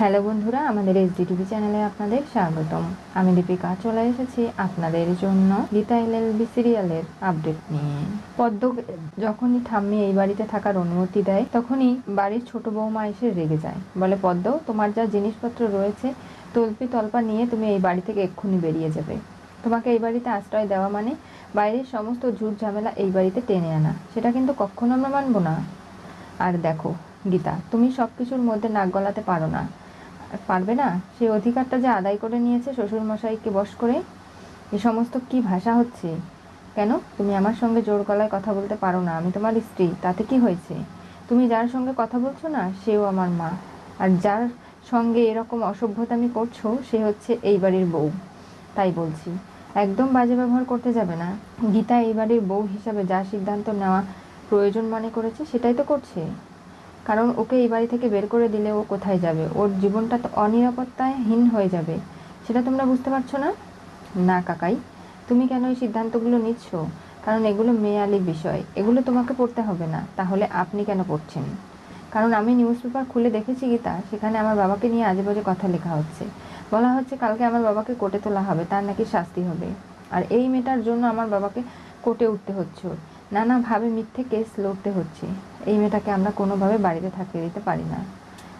Hello বন্ধুরা, আমাদের SD TV চ্যানেলে আপনাদের স্বাগতম। আমি দীপিকা, চলে এসেছি আপনাদের জন্য গীতা এলএলবি সিরিয়ালের আপডেট নিয়ে। পদ্ম যখনই ঠাম্মি এই বাড়িতে থাকার অনুমতি দেয়, তখনই বাড়ির ছোট বৌমা এসে রেগে যায়। বলে, পদ্ম, তোমার যা জিনিসপত্র রয়েছে তল্পি তল্পা নিয়ে তুমি এই বাড়ি থেকে এক্ষুনি বেরিয়ে যাবে। তোমাকে এই বাড়িতে আশ্রয় দেওয়া মানে বাইরের সমস্ত ঝুট ঝামেলা এই বাড়িতে টেনে আনা। সেটা কিন্তু কখনো আমরা মানবো না। আর দেখো, গীতা, তুমি সব কিছুর মধ্যে নাক গলাতে পারো না। পারবে না। সেই অধিকারটা যে আদায় করে নিয়েছে শ্বশুরমশাইকে বশ করে এ সমস্ত কি ভাষা হচ্ছে? কেন? তুমি আমার সঙ্গে জোর গলায় কথা বলতে পারো না। আমি তোমার স্ত্রী। তাতে কি হয়েছে? তুমি যার সঙ্গে কথা বলছো না, সেও আমার মা। আর যার সঙ্গে এরকম অসভ্যতামি করছ, সে হচ্ছে এই বাড়ির বউ। তাই বলছি। একদম বাজে ব্যবহার করতে যাবে না। গীতা এই বাড়ির বউ হিসাবে যা সিদ্ধান্ত নেওয়া প্রয়োজন মনে করেছে, সেটাই তো করছে। কারণ ওকে এই বাড়ি থেকে বের করে দিলে ও কোথায় যাবে? ওর জীবনটা তো অনিরাপত্তাহীন হয়ে যাবে। সেটা তোমরা বুঝতে পারছ না? না, কাকাই। তুমি কেন এই সিদ্ধান্তগুলো নিচ্ছ? কারণ এগুলো মেয়ালি বিষয়। এগুলো তোমাকে পড়তে হবে না। তাহলে আপনি কেন পড়ছেন? কারণ আমি নিউজ পেপার খুলে দেখেছি গীতা, সেখানে আমার বাবাকে নিয়ে আজে বাজে কথা লেখা হচ্ছে। বলা হচ্ছে কালকে আমার বাবাকে কোর্টে তোলা হবে, তার নাকি শাস্তি হবে। আর এই মেয়েটার জন্য আমার বাবাকে কোর্টে উঠতে হচ্ছে নানাভাবে মিথ্যে কেস লড়তে হচ্ছে। এই মেয়েটাকে আমরা কোনোভাবে বাড়িতে থাকতে দিতে পারি না।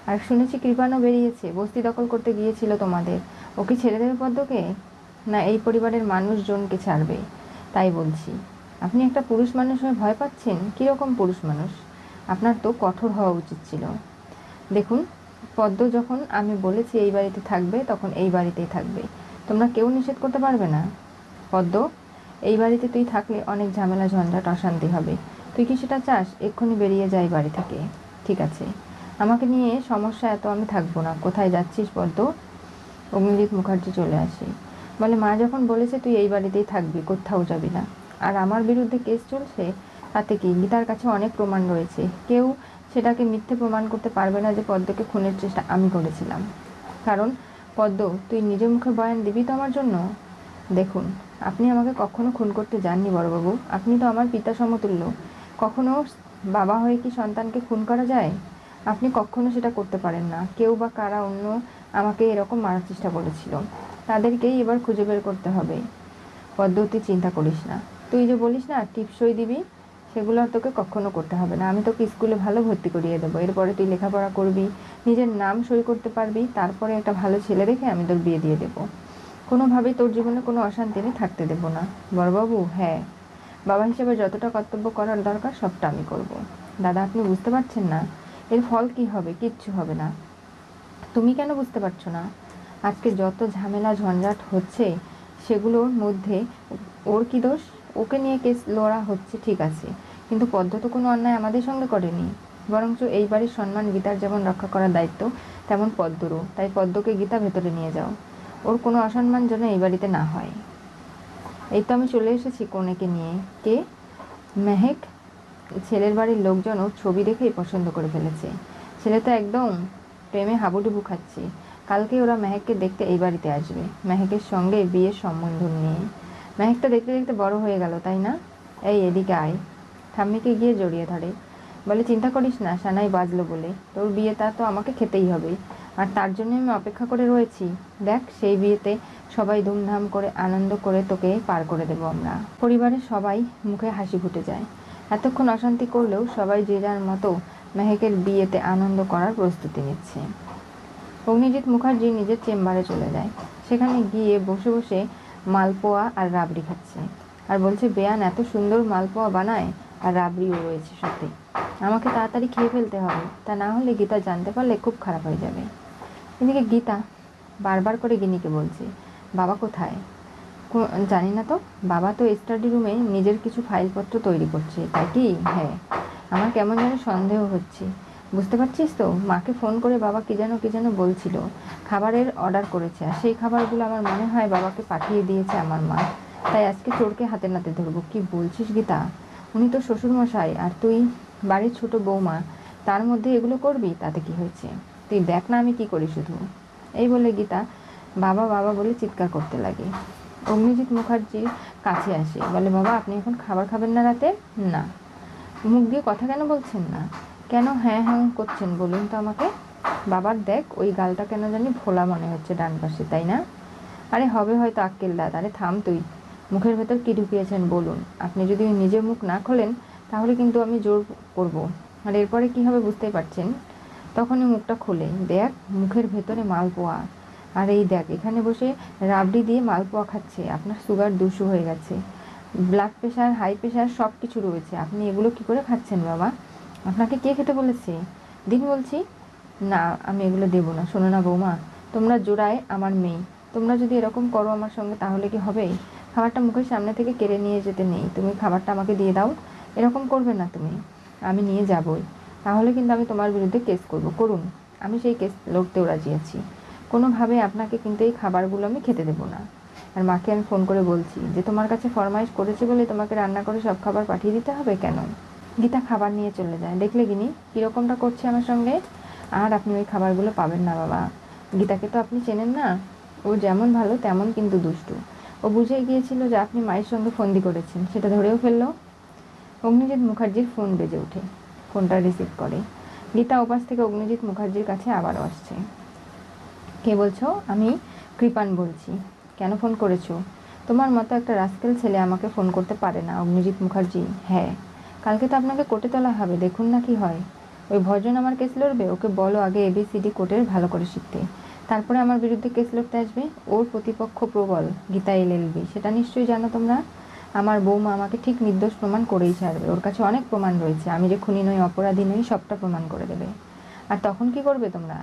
আর শুনেছি কৃপাণও বেরিয়েছে। বস্তি দখল করতে গিয়েছিল তোমাদের। ওকে ছেড়ে দেবে পদ্মকে? না এই পরিবারের মানুষজনকে ছাড়বে? তাই বলছি। আপনি একটা পুরুষ মানুষ হয়ে ভয় পাচ্ছেন? কীরকম পুরুষ মানুষ? আপনার তো কঠোর হওয়া উচিত ছিল। দেখুন, পদ্ম যখন আমি বলেছি এই বাড়িতে থাকবে, তখন এই বাড়িতেই থাকবে। তোমরা কেউ নিষেধ করতে পারবে না। পদ্ম এই বাড়িতে তুই থাকলে অনেক ঝামেলা ঝঞ্ঝাট অশান্তি হবে। তুই কি সেটা চাস? এক্ষুনি বেরিয়ে যাই বাড়ি থেকে। ঠিক আছে। আমাকে নিয়ে সমস্যা এত আমি থাকব না। কোথায় যাচ্ছিস পদ্ম অগ্নিজিৎ মুখার্জি চলে আসে। বলে, মা যখন বলেছে তুই এই বাড়িতেই থাকবি, কোথাও যাবি না। আর আমার বিরুদ্ধে কেস চলছে? তাতে কি? গীতার কাছে অনেক প্রমাণ রয়েছে। কেউ সেটাকে মিথ্যে প্রমাণ করতে পারবে না যে পদ্মকে খুনের চেষ্টা আমি করেছিলাম। কারণ, পদ্ম, তুই নিজের মুখে বয়ান দিবি তো আমার জন্য? দেখুন আপনি আমাকে কখনো খুন করতে যাননি বড়বাবু। আপনি তো আমার পিতা সমতুল্য। কখনো বাবা হয়ে কি সন্তানকে খুন করা যায়? আপনি কখনো সেটা করতে পারেন না। কেউ বা কারা অন্য আমাকে এরকম মারার চেষ্টা করেছিল। তাদেরকেই এবার খুঁজে বের করতে হবে। পদ্ধতি চিন্তা করিস না। তুই যে বলিস না, টিপসই দিবি, সেগুলো আর তোকে কখনো করতে হবে না। আমি তোকে স্কুলে ভালো ভর্তি করিয়ে দেবো। এরপরে তুই লেখাপড়া করবি, নিজের নাম সই করতে পারবি, তারপরে একটা ভালো ছেলে দেখে আমি তোর বিয়ে দিয়ে দেবো। কোনোভাবেই তোর জীবনে কোনো অশান্তি আমি থাকতে দেবো না। বড়বাবু হ্যাঁ। বাবা হিসেবে যতটা কর্তব্য করার দরকার, সবটা আমি করব। দাদা, আপনি বুঝতে পারছেন না? এর ফল কি হবে? কিচ্ছু হবে না। তুমি কেন বুঝতে পারছ না? আজকে যত ঝামেলা, ঝঞ্ঝাট হচ্ছে, সেগুলোর মধ্যে ওর কি দোষ? ওকে নিয়ে কেস লড়া হচ্ছে, ঠিক আছে। কিন্তু পদ্ম তো কোনো অন্যায় আমাদের সঙ্গে করেনি। বরঞ্চ এই বাড়ির সম্মান গীতার যেমন রক্ষা করার দায়িত্ব, তেমন পদ্মরও। তাই পদ্মকে গীতা ভেতরে নিয়ে যাও। ওর কোনো অসম্মান যেন এই বাড়িতে না হয়। এই তো আমি চলে এসেছি কনেকে নিয়ে। কে? মেহেক? ছেলের বাড়ির লোকজন ওর ছবি দেখেই পছন্দ করে ফেলেছে। ছেলে তো একদম প্রেমে হাবুডুবু খাচ্ছে। কালকে ওরা মেহেককে দেখতে এই বাড়িতে আসবে। মেহেকের সঙ্গে বিয়ের সম্বন্ধ নিয়ে। মেহেকটা দেখতে দেখতে বড় হয়ে গেল, তাই না? এই এদিকে আয়। ঠাম্মিকে গিয়ে জড়িয়ে ধরে। বলে, চিন্তা করিস না, সানাই বাজলো বলে। তোর বিয়েটা তো আমাকে খেতেই হবে। আর তার জন্য আমি অপেক্ষা করে রয়েছি। দেখ, সেই বিয়েতে সবাই ধুমধাম করে আনন্দ করে তোকে পার করে দেবো আমরা। পরিবারের সবাই মুখে হাসি ফুটে যায়। এতক্ষণ অশান্তি করলেও সবাই যে যার মতো মেহেকের বিয়েতে আনন্দ করার প্রস্তুতি নিচ্ছে। অগ্নিজিৎ মুখার্জি নিজের চেম্বারে চলে যায়। সেখানে গিয়ে বসে বসে মালপোয়া আর রাবড়ি খাচ্ছে। আর বলছে, বেয়ান, এত সুন্দর মালপোয়া বানায় আর রাবড়িও রয়েছে সাথে। আমাকে তাড়াতাড়ি খেয়ে ফেলতে হবে। তা না হলে গীতা জানতে পারলে খুব খারাপ হয়ে যাবে। এদিকে গীতা বারবার করে গিনিকে বলছে, বাবা কোথায়? জানি না তো, বাবা তো স্টাডি রুমে নিজের কিছু ফাইলপত্র তৈরি করছে, তাই কি? হ্যাঁ। আমার কেমন যেন সন্দেহ হচ্ছে। বুঝতে পারছিস তো, মাকে ফোন করে বাবা কি যেন কি যেন বলছিল। খাবারের অর্ডার করেছে আর সেই খাবারগুলো আমার মনে হয় বাবাকে পাঠিয়ে দিয়েছে আমার মা। তাই আজকে চোরকে হাতে নাতে ধরবো। কি বলছিস গীতা? উনি তো শ্বশুরমশাই আর তুই বাড়ির ছোট বৌমা, তার মধ্যে এগুলো করবি? তাতে কি হয়েছে? তুই দেখ না আমি কি করি শুধু। এই বলে গীতা বাবা বাবা বলে চিৎকার করতে লাগে। অগ্নিজিৎ মুখার্জির কাছে আসে। বলে, বাবা, আপনি এখন খাবার খাবেন না রাতে? না। মুখ দিয়ে কথা কেন বলছেন না? কেন হ্যাঁ হ্যাঁ করছেন বলুন তো আমাকে। বাবার দেখ ওই গালটা কেন জানি ভোলা মনে হচ্ছে ডান পাশে, তাই না? আরে, হবে হয়তো আক্কেল দাঁত আরে, থাম তুই। মুখের ভেতর কি ঢুকিয়েছেন বলুন। আপনি যদি নিজে মুখ না খোলেন, তাহলে কিন্তু আমি জোর করব। আর এরপরে কি হবে বুঝতেই পারছেন? তখনই মুখটা খোলে। দেখ, মুখের ভেতরে মালপোয়া। আর এই দেখ, এখানে বসে রাবড়ি দিয়ে মালপোয়া খাচ্ছে। আপনার সুগার দুশো হয়ে গেছে। ব্লাড প্রেশার হাই প্রেশার সব কিছু রয়েছে। আপনি এগুলো কি করে খাচ্ছেন বাবা? আপনাকে কে খেতে বলেছে? দিন বলছি, না, আমি এগুলো দেবো না। শোনো না বৌমা, তোমরা জোড়ায় আমার মেয়ে। তোমরা যদি এরকম করো আমার সঙ্গে, তাহলে কি হবে? খাবারটা মুখের সামনে থেকে কেড়ে নিয়ে যেতে নেই। তুমি খাবারটা আমাকে দিয়ে দাও। এরকম করবে না তুমি। আমি নিয়ে যাবই। তাহলে কিন্তু আমি তোমার বিরুদ্ধে কেস করব। করুন, আমি সেই কেস লড়তেও রাজি আছি। কোনোভাবে আপনাকে কিন্তু এই খাবারগুলো আমি খেতে দেবো না। আর মাকে আমি ফোন করে বলছি যে, তোমার কাছে ফরমাইশ করেছে বলে তোমাকে রান্না করে সব খাবার পাঠিয়ে দিতে হবে কেন? গীতা খাবার নিয়ে চলে যায়। দেখলে গিনি কীরকমটা করছে আমার সঙ্গে? আর আপনি ওই খাবারগুলো পাবেন না বাবা। গীতাকে তো আপনি চেনেন না। ও যেমন ভালো তেমন কিন্তু দুষ্টু। ও বুঝে গিয়েছিল যে আপনি মায়ের সঙ্গে ফন্দি করেছেন। সেটা ধরেও ফেলল। অগ্নিজিৎ মুখার্জির ফোন বেজে ওঠে। ফোনটা রিসিভ করে। গীতা ওপাশ থেকে অগ্নিজিৎ মুখার্জির কাছে আবারও আসছে। কে বলছো? আমি কৃপান বলছি। কেন ফোন করেছ? তোমার মতো একটা রাস্কেল ছেলে আমাকে ফোন করতে পারে না, অগ্নিজিৎ মুখার্জি। হ্যাঁ কালকে তো আপনাকে কোর্টে তোলা হবে, দেখুন না কি হয়। ওই ভজন আমার কেস লড়বে, ওকে বলো আগে এবিসিডি কোর্টের ভালো করে শিখতে। তারপরে আমার বিরুদ্ধে কেস লড়তে আসবে? ওর প্রতিপক্ষ প্রবল, গীতা এলএলবি সেটা নিশ্চয়ই জানো তোমরা? আমার বৌমা আমাকে ঠিক নির্দোষ প্রমাণ করেই ছাড়বে। ওর কাছে অনেক প্রমাণ রয়েছে। আমি যে খুনি নই, অপরাধী নই, সবটা প্রমাণ করে দেবে। আর তখন কি করবে তোমরা?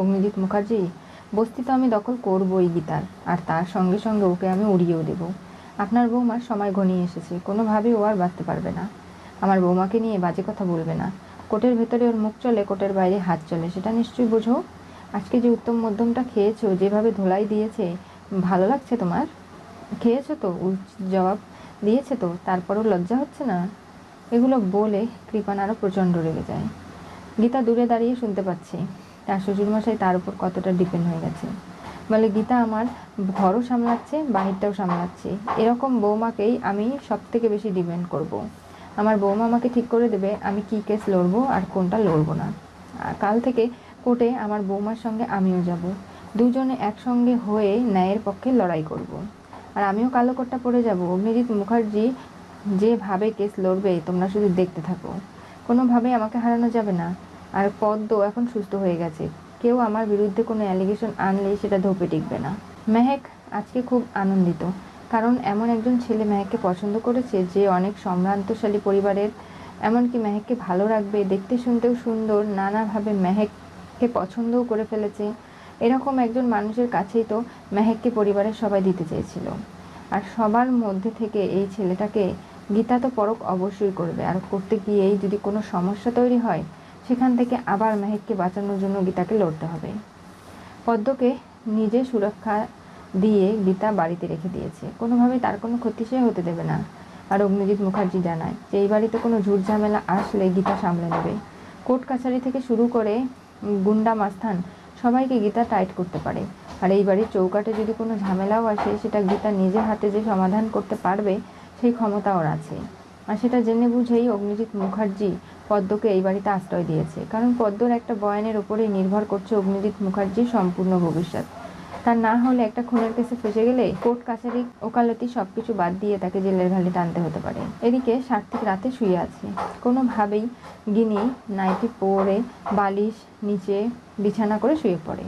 অগ্নিজিৎ মুখার্জি, বস্তি তো আমি দখল করবই গীতার, আর তার সঙ্গে সঙ্গে ওকে আমি উড়িয়েও দেব। আপনার বৌমার সময় ঘনিয়ে এসেছে। কোনোভাবেই ও আর বাঁচতে পারবে না। আমার বৌমাকে নিয়ে বাজে কথা বলবে না। কোটের ভেতরে ওর মুখ চলে, কোটের বাইরে হাত চলে, সেটা নিশ্চয়ই বোঝো? আজকে যে উত্তম মধ্যমটা খেয়েছো, যেভাবে ধোলাই দিয়েছে, ভালো লাগছে তোমার? খেয়েছো তো? জবাব দিয়েছে তো? তারপরও লজ্জা হচ্ছে না? এগুলো বলে কৃপান আরও প্রচণ্ড রেগে যায়। গীতা দূরে দাঁড়িয়ে শুনতে পাচ্ছে। তার শ্বশুরমশাই তার উপর কতটা ডিপেন্ড হয়ে গেছে। বলে, গীতা আমার ঘরও সামলাচ্ছে, বাহিরটাও সামলাচ্ছে। এরকম বৌমাকেই আমি সব থেকে বেশি ডিপেন্ড করব। আমার বৌমা আমাকে ঠিক করে দেবে আমি কি কেস লড়বো আর কোনটা লড়বো না। আর কাল থেকে কোর্টে আমার বৌমার সঙ্গে আমিও যাব। দুজনে একসঙ্গে হয়ে ন্যায়ের পক্ষে লড়াই করব। আর আমিও কালো কোটটা পরে যাব। অগ্নিজিৎ মুখার্জি যেভাবে কেস লড়বে, তোমরা শুধু দেখতে থাকো। কোনোভাবেই আমাকে হারানো যাবে না। আর পদ্ম এখন সুস্থ হয়ে গেছে। কেউ আমার বিরুদ্ধে কোনো অ্যালিগেশন আনলেই সেটা ধোপে টিকবে না। মেহেক আজকে খুব আনন্দিত। কারণ এমন একজন ছেলে মেহেককে পছন্দ করেছে যে অনেক সম্ভ্রান্তশালী পরিবারের। এমনকি মেহেককে ভালো রাখবে, দেখতে শুনতেও সুন্দর, নানাভাবে মেহেককে পছন্দও করে ফেলেছে। এরকম একজন মানুষের কাছেই তো মেহেককে পরিবারের সবাই দিতে চেয়েছিল। আর সবার মধ্যে থেকে এই ছেলেটাকে গীতা তো পরক অবশ্যই করবে। আর করতে গিয়েই যদি কোনো সমস্যা তৈরি হয়, সেখান থেকে আবার মেহেককে বাঁচানোর জন্য গীতাকে লড়তে হবে। পদ্মকে নিজে সুরক্ষা দিয়ে গীতা বাড়িতে রেখে দিয়েছে। কোনোভাবেই তার কোনো ক্ষতি সে হতে দেবে না। আর অগ্নিজিৎ মুখার্জি জানায় যে, এই বাড়িতে কোনো ঝুট ঝামেলা আসলে গীতা সামলে নেবে। কোর্ট কাছারি থেকে শুরু করে গুন্ডা মাস্থান সবাইকে গীতা টাইট করতে পারে। আর এই বাড়ির চৌকাটে যদি কোনো ঝামেলাও আসে, সেটা গীতা নিজে হাতে যে সমাধান করতে পারবে, সেই ক্ষমতা ওর আছে। আর সেটা জেনে বুঝেই অগ্নিজিৎ মুখার্জি পদ্মকে এই বাড়িতে আশ্রয় দিয়েছে। কারণ পদ্মর একটা বয়ানের ওপরেই নির্ভর করছে অগ্নিজিৎ মুখার্জির সম্পূর্ণ ভবিষ্যৎ। তার না হলে একটা খুনের কেসে ফেসে গেলে কোর্ট, কাছারি, ওকালতি সব কিছু বাদ দিয়ে তাকে জেলের ঘালি টানতে হতে পারে। এদিকে সার্থিক রাতে শুয়ে আছে। কোনোভাবেই গিনি নাইটি পরে বালিশ নিচে বিছানা করে শুয়ে পড়ে।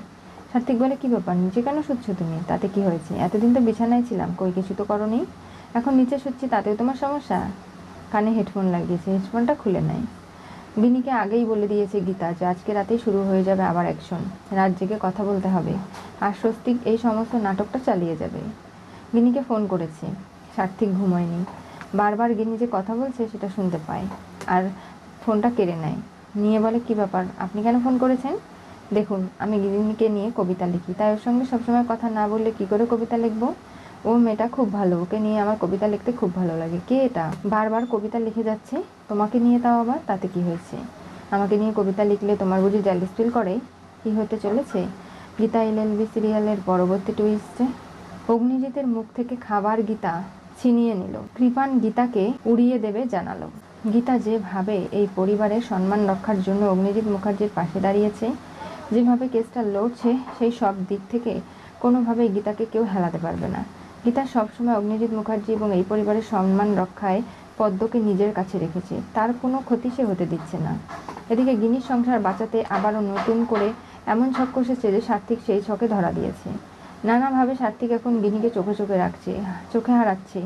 সার্থিক বলে, কি ব্যাপার? নিচে কেন শুচ্ছ তুমি? তাতে কি হয়েছে? এতদিন তো বিছানায় ছিলাম। কই কিছু তো করনি? এখন নিচে শুচ্ছি, তাতেও তোমার সমস্যা? কানে হেডফোন লাগিয়েছে। হেডফোনটা খুলে নেয়। বিনিকে আগেই বলে দিয়েছে, গীতা, যে আজকে রাতেই শুরু হয়ে যাবে আবার অ্যাকশন রাত জেগে কথা বলতে হবে। আর স্বস্তিক এই সমস্ত নাটকটা চালিয়ে যাবে। গিনিকে ফোন করেছে। সার্থিক ঘুমোয়নি। বারবার গিনি যে কথা বলছে সেটা শুনতে পায়। আর ফোনটা কেড়ে নেয়। নিয়ে বলে, কি ব্যাপার? আপনি কেন ফোন করেছেন? দেখুন, আমি গিনিকে নিয়ে কবিতা লিখি। তাই ওর সঙ্গে সবসময় কথা না বললে কি করে কবিতা লিখব? ও মেয়েটা খুব ভালো, ওকে নিয়ে আমার কবিতা লিখতে খুব ভালো লাগে। কে এটা? বারবার কবিতা লিখে যাচ্ছে? তোমাকে নিয়ে তাও আবার? তাতে কি হয়েছে? আমাকে নিয়ে কবিতা লিখলে তোমার বুঝি জ্যালিস ফিল করে? কি হতে চলেছে? গীতা এলএলবি সিরিয়ালের পরবর্তী টুইস্টে অগ্নিজিতের মুখ থেকে খাবার গীতা ছিনিয়ে নিল। কৃপান গীতাকে উড়িয়ে দেবে জানালো। গীতা যেভাবে এই পরিবারের সম্মান রক্ষার জন্য অগ্নিজিৎ মুখার্জির পাশে দাঁড়িয়েছে, যেভাবে কেসটা লড়ছে, সেই সব দিক থেকে কোনোভাবেই গীতাকে কেউ হেলাতে পারবে না। গীতা সবসময় অগ্নিজিৎ মুখার্জি এবং এই পরিবারের সম্মান রক্ষায় পদ্মকে নিজের কাছে রেখেছে। তার কোনো ক্ষতি সে হতে দিচ্ছে না। এদিকে গিনির সংসার বাঁচাতে আবারও নতুন করে এমন ছক কষেছে যে সার্থিক সেই ছকে ধরা দিয়েছে। নানাভাবে সার্থিক এখন গিনিকে চোখে চোখে রাখছে, চোখে হারাচ্ছে।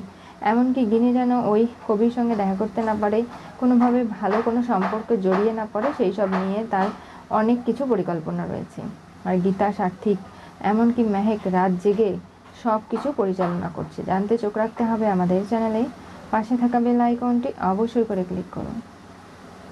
এমনকি গিনি যেন ওই কবির সঙ্গে দেখা করতে না পারে, কোনোভাবে ভালো কোনো সম্পর্কে জড়িয়ে না পড়ে, সেই সব নিয়ে তার অনেক কিছু পরিকল্পনা রয়েছে। আর গীতা, সার্থিক, এমনকি মেহেক রাত জেগে সব কিছু পরিচালনা করছে। জানতে চোখ রাখতে হবে আমাদের চ্যানেলে। পাশে থাকা বেল আইকনটি অবশ্যই করে ক্লিক করুন।